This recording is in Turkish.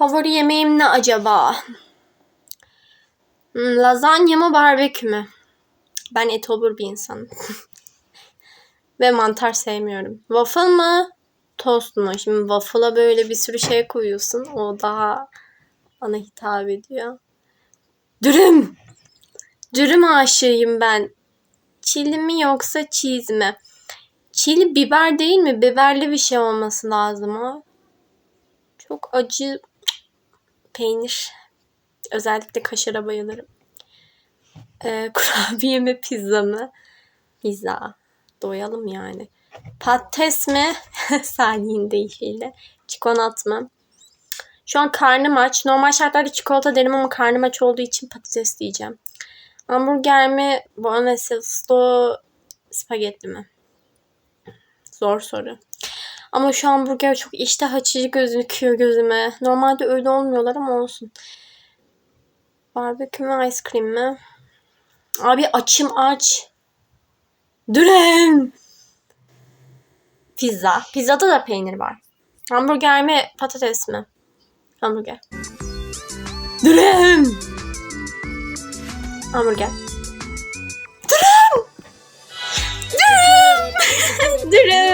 Favori yemeğim ne acaba? Hmm, lazanya mı barbekü mü? Ben et olur bir insanım. Ve mantar sevmiyorum. Waffle mı? Tost mu? Şimdi waffle'a böyle bir sürü şey koyuyorsun. O daha bana hitap ediyor. Dürüm. Dürüm aşığıyım ben. Çili mi yoksa cheese mi? Çili biber değil mi? Biberli bir şey olması lazım o. Çok acı peynir. Özellikle kaşara bayılırım. Ee, kurabiye mi pizza mı? Pizza. Doyalım yani. Patates mi? Salih'in deyişiyle. Çikolat mı? Şu an karnım aç. Normal şartlarda çikolata derim ama karnım aç olduğu için patates diyeceğim. Hamburger mi? Buonassesto spagetti mi? Zor soru. Ama şu hamburger çok iştah açıcı gözüküyor gözüme. Normalde öyle olmuyorlar ama olsun. Barbekü mü, ice cream mi? Abi açım aç. Dürüm. Pizza. Pizzada da peynir var. Hamburger mi, patates mi? Hamburger. Dürüm. Hamburger. Dürüm. Dürüm. Dürüm.